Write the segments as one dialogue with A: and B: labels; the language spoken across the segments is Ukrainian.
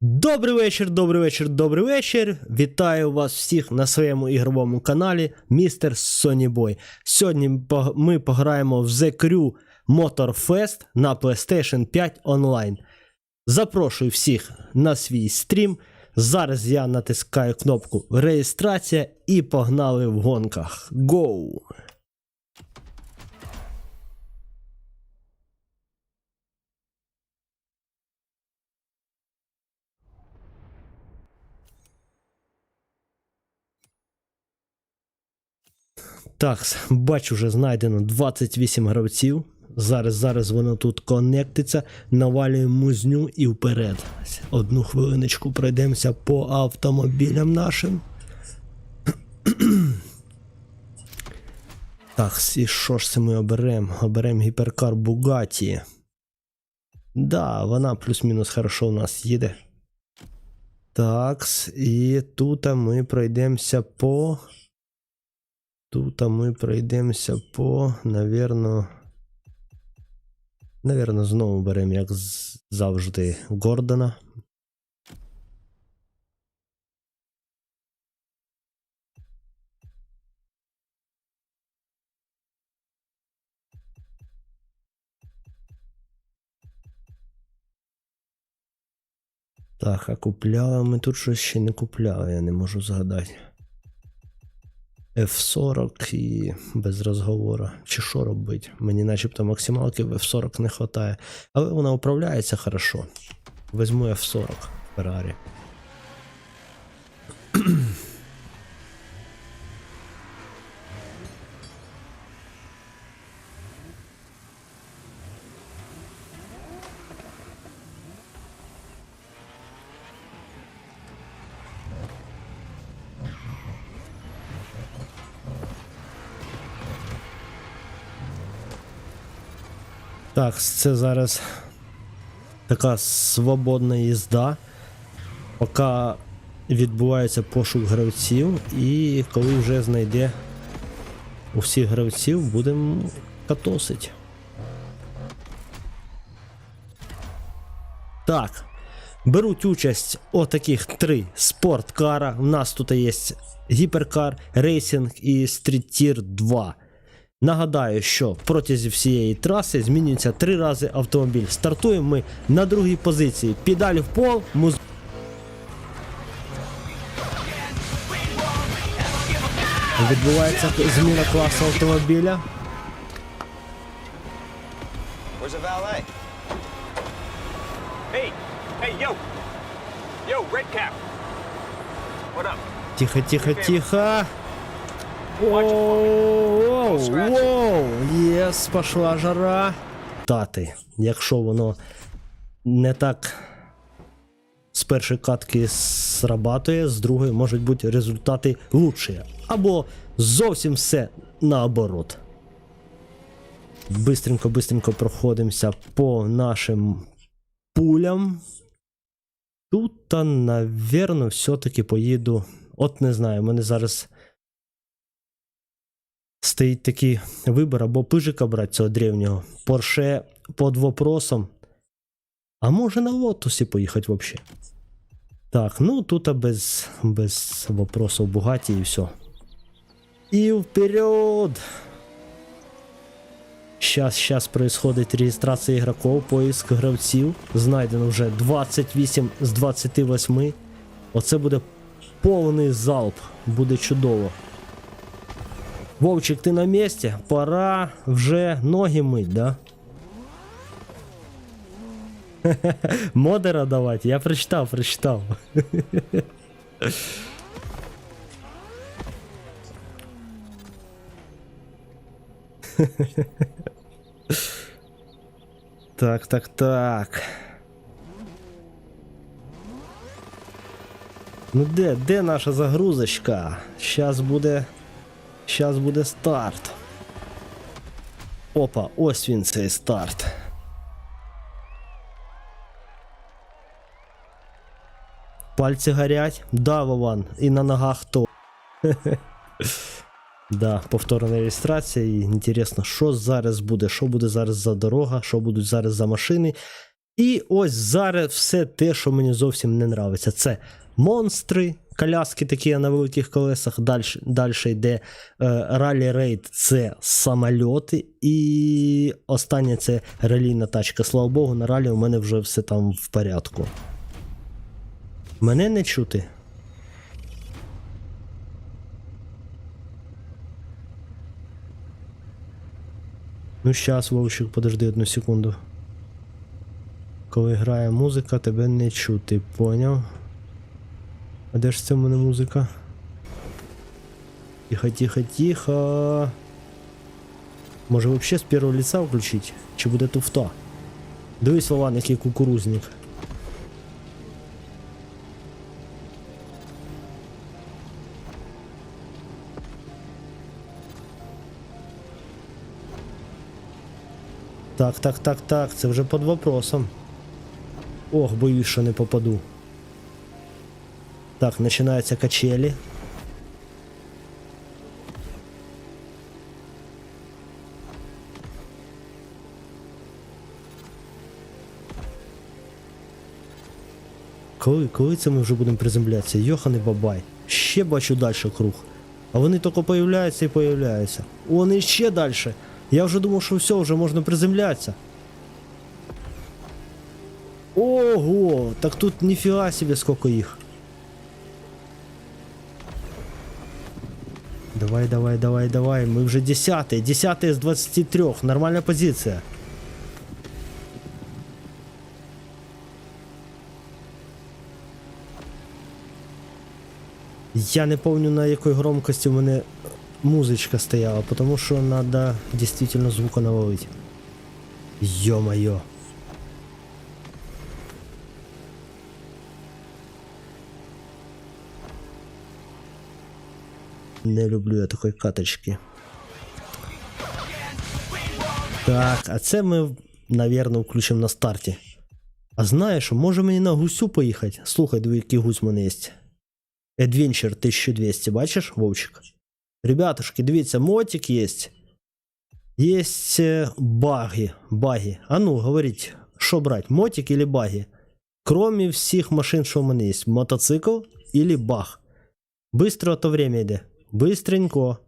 A: Добрий вечір, добрий вечір, добрий вечір. Вітаю вас всіх на своєму ігровому каналі Містер Boy. Сьогодні ми пограємо в The Crew Motor Fest на PlayStation 5 онлайн. Запрошую всіх на свій стрім. Зараз я натискаю кнопку реєстрація і погнали в гонках. Go! Так, бачу, вже знайдено 28 гравців. Зараз, зараз воно тут конектиться, навалюємо музню і вперед. Одну хвилиночку пройдемося по автомобілям нашим. Так, і що ж це ми оберемо? Оберемо гіперкар Бугаті. Да, вона плюс-мінус хорошо у нас їде. Так, і тут ми пройдемося по. Тут ми пройдемося по, навірно. Навірно, знову беремо, як завжди, Гордона. Так, а купляли ми тут щось ще не купляли, я не можу згадати. F40 і без розговору. Чи що робить? Мені начебто максималки в F40 не вистачає. Але вона управляється хорошо. Візьму F40 Ferrari. Так, це зараз така свободна їзда. Поки відбувається пошук гравців, і коли вже знайде усіх гравців, будемо катосить. Так. Беруть участь отаких три спорткара. У нас тут є гіперкар, рейсинг і стріттір 2. Нагадаю, що протягом всієї траси змінюється три рази автомобіль. Стартуємо ми на другій позиції. Педаль в пол, муз... Відбувається зміна класу автомобіля. Тихо, тихо, тихо. Оу, воу, єс, пошла жара. Тати, якщо воно не так з першої катки срабатує, з другої можуть бути результати лучші. Або зовсім все наоборот. Бистренько, бистренько проходимося по нашим пулям. Тут, та, навірно, все-таки поїду. От не знаю, мене зараз стоїть такий вибір або пижика брати цього древнього. Порше під вопросом. А може на лотусі поїхати взагалі? Так, ну тут без, без вопросов Бугаті і все. І вперед! Сейчас, сейчас происходит реєстрація ігроків, поиск гравців. Знайдено вже 28 з 28. Оце буде повний залп. Буде чудово. Вовчик, ти на місці? Пора вже ноги мить, да? Модера давати. Я прочитав, прочитав. Так, так, так. Ну де, де наша загрузочка? Щас буде. Щас буде старт. Опа, ось він цей старт. Пальці горять. Да, Вован, і на ногах то. Да, повторна реєстрація. І інтересно, що зараз буде, що буде зараз за дорога, що будуть зараз за машини. І ось зараз все те, що мені зовсім не нравиться. Це монстри, коляски такі на великих колесах. Далі, йде е, ралі рейд, це самольоти. І останнє це ралійна тачка. Слава Богу, на ралі у мене вже все там в порядку. Мене не чути. Ну, щас, Вовчик, подожди одну секунду. Коли грає музика, тебе не чути, поняв? А де ж це в мене музика? Тихо, тихо, тихо. Може взагалі з першого лица включить? Чи буде туфта? Дивись, Вован, який кукурузник. Так, так, так, так, це вже під вопросом. Ох, боюсь, що не попаду. Так, починаються качелі. Коли, коли це ми вже будемо приземлятися? Йоханий бабай. Ще бачу далі круг. А вони тільки появляються і появляються. Вони ще далі. Я вже думав, що все, вже можна приземлятися. Ого, так тут ніфіга себе сколько їх. Давай, давай, давай, давай. Мы вже 10. 10 з 23. Нормальна позиція. Я не помню на якій громкості в мене музичка стояла, тому що треба дійсно звука навалити. Йо-моє. Не люблю я такої каточки. Так, а це ми, навірно, включимо на старті. А знаєш, може мені на гусю поїхати? Слухай, диви, який гусь в мене є. Adventure 1200, бачиш, Вовчик? Ребятушки, дивіться, мотик є. Є е, баги. баги. А ну, говоріть, що брати, мотик или баги? Кроме всіх машин, що в мене є. Мотоцикл или баг. Быстро то время йде. Быстренько.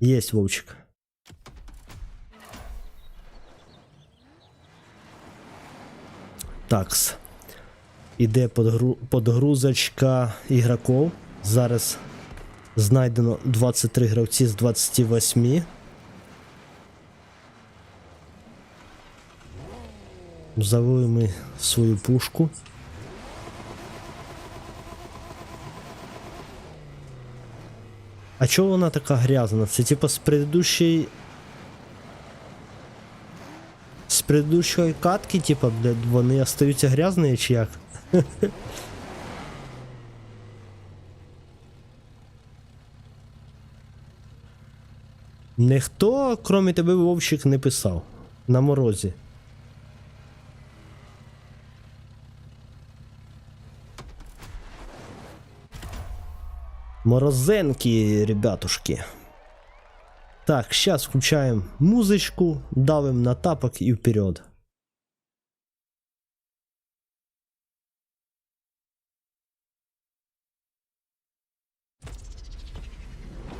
A: Есть, Вовчик. Такс. Іде подгру... подгрузочка ігроків. Зараз знайдено 23 гравці з 28. Завели ми свою пушку. А чого вона така грязна? Це типа з предыдущей. З предыдущої катки, типа, блядь, вони остаються грязні чи як? Ніхто, крім тебе, Вовчик, не писав. На морозі. Морозенки, ребятушки. Так, сейчас включаем музычку, давим на тапок и вперед.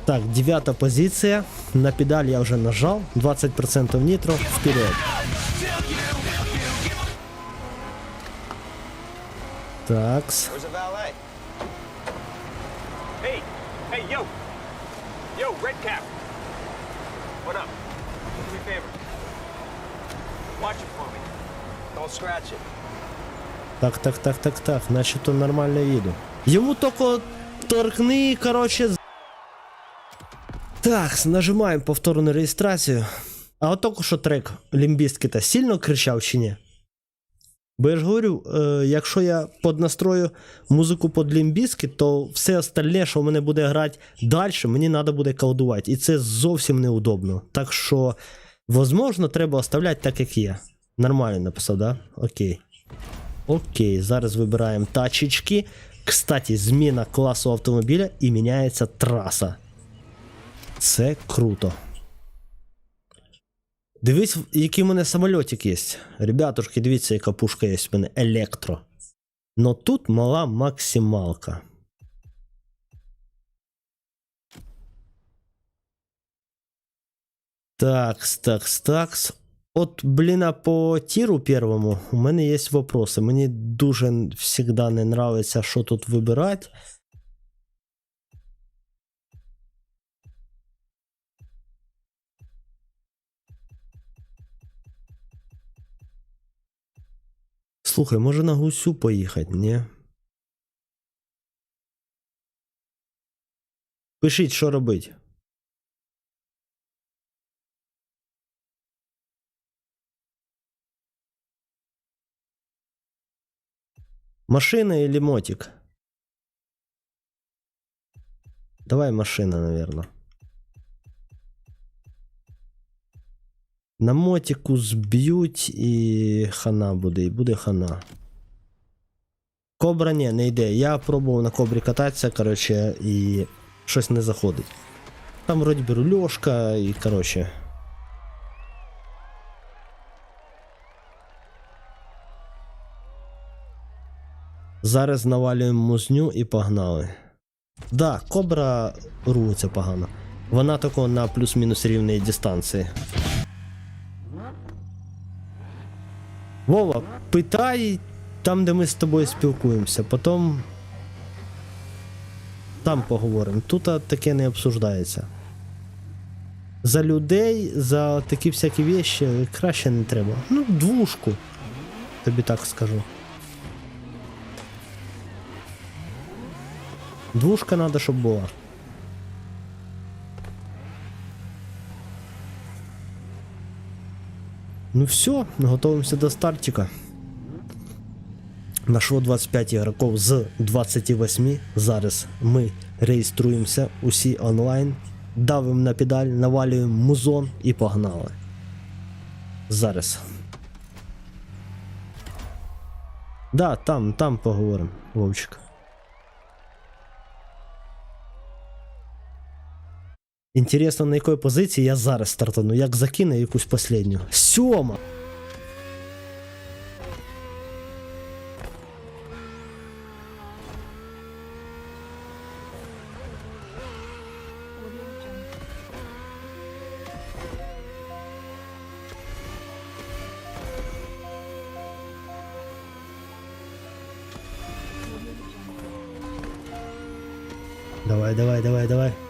A: Так, девятая позиция. На педаль я уже нажал. 20% нитро. Вперед. Такс.
B: Where's the valet?
C: Hey, hey, yo. Yo, Red Cap. What up? Do me a favor. Watch it for me.
B: Don't scratch it.
A: Так, так, так, так, так, значить то нормально їду. Йому тільки торкни, короче. з- Так, нажимаємо повторну реєстрацію. А от тільки що трек Лімбісткіта сильно кричав чи ні? Бо я ж говорю, е, якщо я поднастрою музику під Лімбіскіт, то все остальне, що в мене буде грати далі, мені треба буде колдувати. І це зовсім неудобно. Так що, возможно, треба оставляти так, як є. Нормально написав, да? Окей. Окей, зараз вибираємо тачечки. Кстати, зміна класу автомобіля і міняється траса. Це круто. Дивись, який в мене самольотик є. Ребятушки, дивіться, яка пушка є в мене електро. Но тут мала максималка. Такс, такс, такс. От, блін, а по тіру первому у мене є вопроси. Мені дуже завжди не нравиться, що тут вибирати. Слухай, може на гусю поїхати, ні? Пишіть, що робить. Машина или мотик? Давай машина, наверное. На мотику зб'ють і хана буде, і буде хана. Кобра ні, не йде. Я пробував на кобрі кататися, коротше, і щось не заходить. Там вроді би рульошка і коротше. Зараз навалюємо музню і погнали. Да, кобра рулиться погано. Вона тако на плюс-мінус рівній дистанції. Вова, питай там, де ми з тобою спілкуємося, потім там поговоримо. Тут таке не обсуждається. За людей, за такі всякі вещі краще не треба. Ну, двушку. Тобі так скажу. Двушка надо, щоб була. Ну все, готуємося до стартика. Нашло 25 ігроків з 28. Зараз ми реєструємося усі онлайн, давимо на педаль, навалюємо музон і погнали. Зараз. Да, там, там поговоримо, Вовчик. Інтересно, на якої позиції я зараз стартану, як закину якусь последню. Сьома! Давай, давай, давай, давай.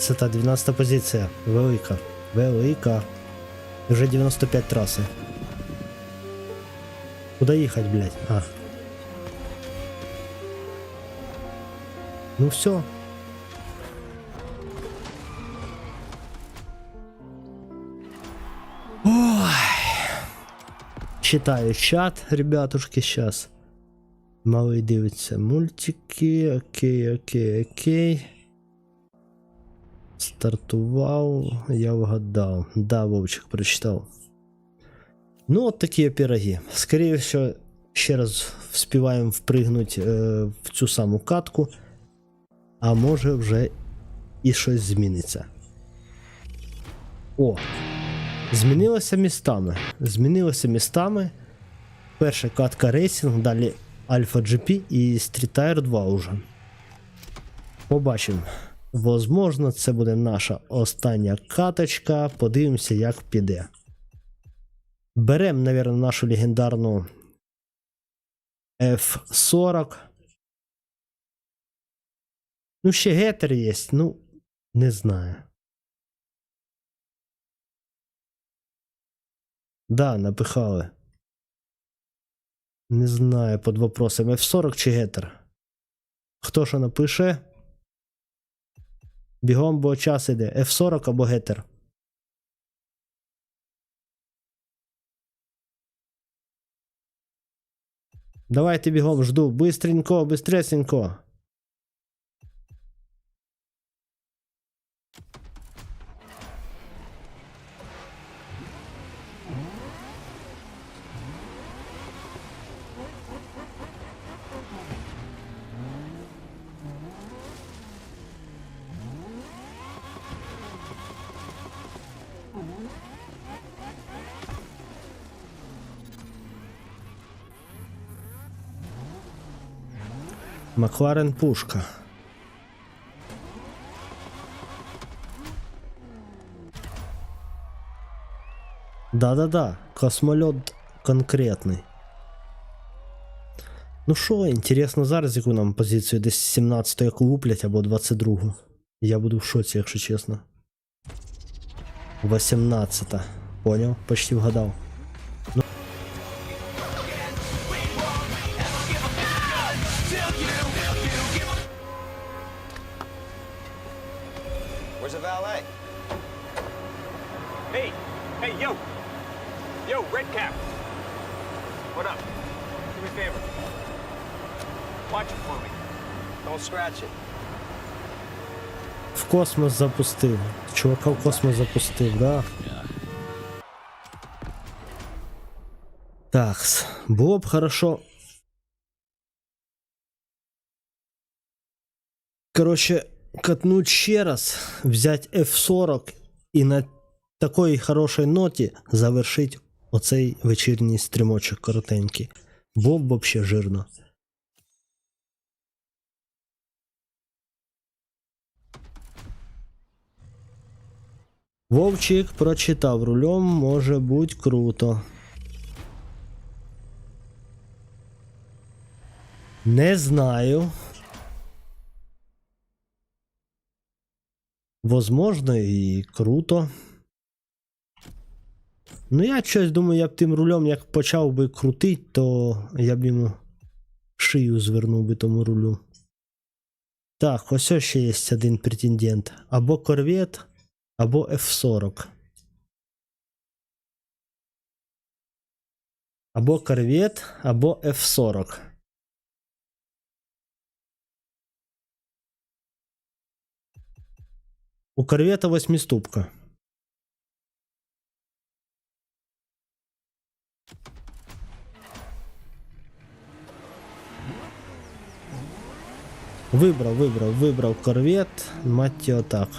A: Двенадцата, 12 позиція. Велика. Велика. Вже 95 траси. Куда їхати, блядь? А. Ну все. Читаю чат, ребятушки, сейчас. Малий дивиться мультики. Окей, окей, окей. Стартував, я вгадав. Да, Вовчик прочитав. Ну, от такі пироги. Скоріше всього, ще раз вспіваємо впригнути е, в цю саму катку. А може вже і щось зміниться. О! Змінилося містами. Змінилося містами. Перша катка рейсинг, далі Alpha GP і Street Tire 2 уже. Побачимо. Возможно, це буде наша остання каточка. Подивимося, як піде. Беремо, мабуть, нашу легендарну F40. Ну, ще гетер є, ну, не знаю. Да, напихали. Не знаю, під вопросом F40 чи гетер. Хто що напише? Бігом, бо час іде. F40 або гетер. Давайте бігом жду. Бистренько, бистресенько. Макларен пушка. Да-да-да, космольот конкретний. Ну що, інтересно зараз, яку нам позицію десь 17 яку куплять або 22. Я буду в шоці, якщо чесно. 18. Поняв? Почти вгадав.
B: Where's the valet?
C: Hey, hey, yo. Yo, red cap. What up? Do me a favor. Watch it for me.
B: Don't scratch it.
A: В космос запустив. Чувака в космос запустив, да. Так, було б хорошо. Короче, катнуть ще раз, взять F40 і на такій хорошій ноті завершить оцей вечірній стрімочок коротенький. Було б вообще жирно. Вовчик прочитав рулем, може бути круто. Не знаю. Возможно, і круто. Ну, я щось думаю, я б тим рулем як почав би крутить, то я б йому шию звернув би тому рулю. Так, ось ще є один претендент. Або корвет, або F40. Або корвет, або F40. У корвета восьмиступка. Вибрав, вибрав, вибрав корвет, мать його так.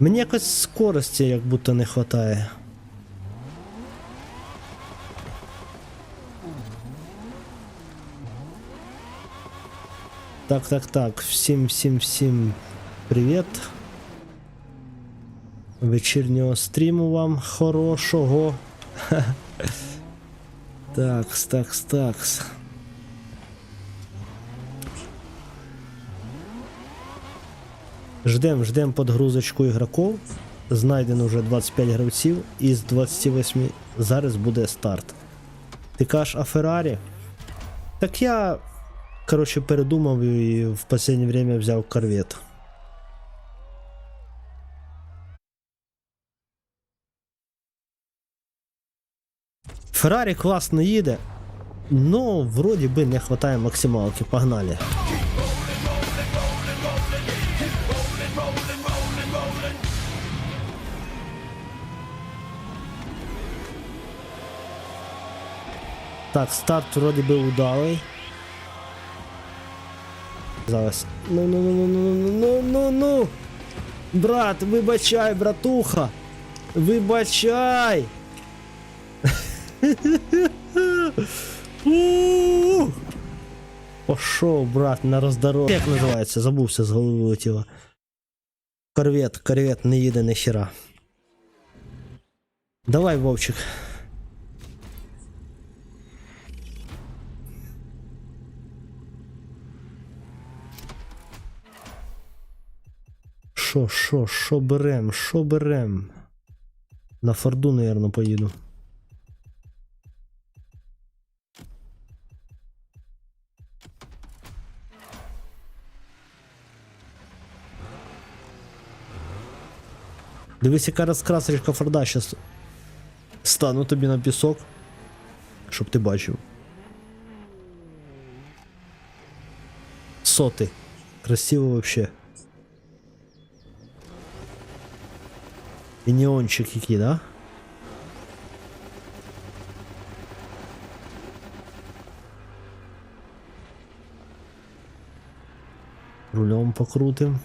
A: Мені якось скорості як будто не вистачає. Так, так, так. Всім, всім, всім привіт. Вечірнього стріму вам хорошого. Такс, такс, такс. Ждем, ждем подгрузочку ігроків. Знайдено вже 25 гравців, із 28 зараз буде старт. Ти кажеш, а Феррарі? Так я, коротше, передумав і в останнє время взяв корвет. Феррарі класно їде, но вроді би не вистачає максималки. Погнали. Так, старт вроді би удалий. Зараз. Ну ну ну ну ну ну ну ну. Брат, вибачай, братуха. Вибачай. Пошов, брат, на роздорожжя. Як називається? Забувся, з голови вилетіло. Корвет, корвет не їде ніхера. Давай, Вовчик. Що, що, що берем? Що берем? На Форду, наверное, поїду. Дивись, яка розкрасочка Форда щас стану тобі на пісок. Щоб ти бачив. Соти. Красиво вообще. Який, да? Рулем покрутим.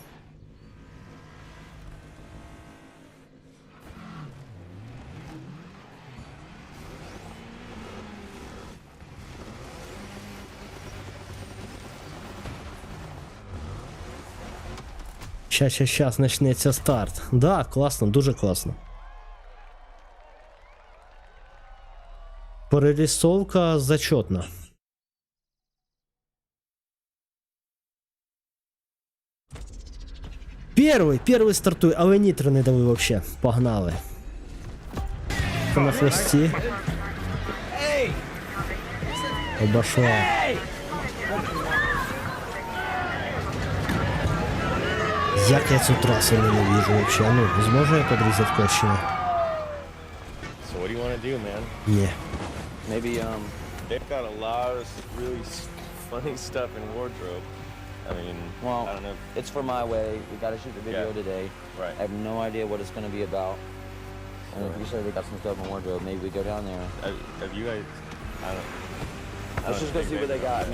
A: Щас, щас, щас, почнеться старт. Да, класно, дуже класно. Перерисовка зачетна. Первый, первый стартує, але нітро не дали вообще. Погнали. На хвості. Обошла. Як я цю трасу ненавижу вообще. Ну, зможу я подрізати Кощина?
D: So what do you want to do, man?
A: Ні.
D: Maybe um, they've got a lot of s- really s- funny stuff in wardrobe. I mean,
E: Well,
D: I don't know.
E: it's for my way. We got to shoot the video
D: Yeah.
E: today.
D: Right.
E: I have no idea what it's going to be about. And if you say they got some stuff in wardrobe, maybe we go down there.
D: Have, have you guys? I don't. I
E: Let's
D: don't
E: just go
D: think
E: see what they got.